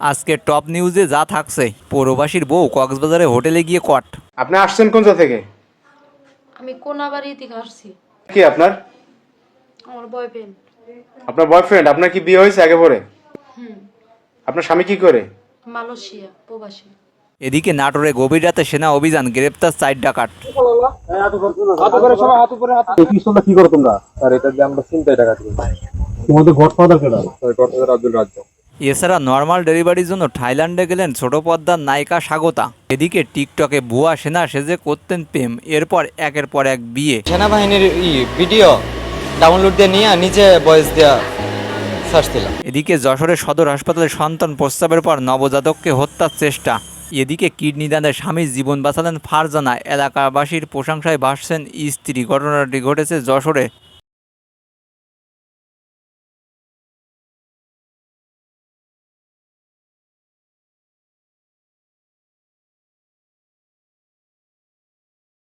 আজকে টপ নিউজে যা থাকছে পৌরবাসীর বউ কক্সবাজারে হোটেলে গিয়ে কট। আপনি আসছেন কোন জায়গা থেকে? আমি কোনাবাড়ি থেকে আসছি। কি আপনার? আমার বয়ফ্রেন্ড আপনার বয়ফ্রেন্ড আপনার কি বিয়ে হয়েছে আগে পরে? হুম। আপনার স্বামী কি করে? মালয়েশিয়া প্রবাসী। এদিকে নাটোরে গভীর রাতে সেনা অভিযান গ্রেপ্তার সাইড ডাকাত। কি করো তোমরা? আর এটা আমরা চিন্তায় টাকা তোমাদের গডফাদার কেডা? গডফাদার আব্দুল রাজ্জাক। এছাড়া নর্মাল ডেলিভারির জন্য থাইল্যান্ডে গেলেন ছোট পর্দার নায়িকা স্বাগতা। এদিকে টিকটকে ভুয়া সেনা সেজে করতেন প্রেম এরপর একের পর এক বিয়ে। সেনাবাহিনীর ভিডিও ডাউনলোড দিয়ে নিয়ে নিজে বয়স দেওয়া সার্চ দিলাম এদিকে যশোরের সদর হাসপাতালে সন্তান প্রস্তাবের পর নবজাতককে হত্যার চেষ্টা। এদিকে কিডনি দানের স্বামীর জীবন বাঁচালেন ফারজানা এলাকাবাসীর প্রশংসায় ভাসছেন স্ত্রী। ঘটনাটি ঘটেছে যশোরে।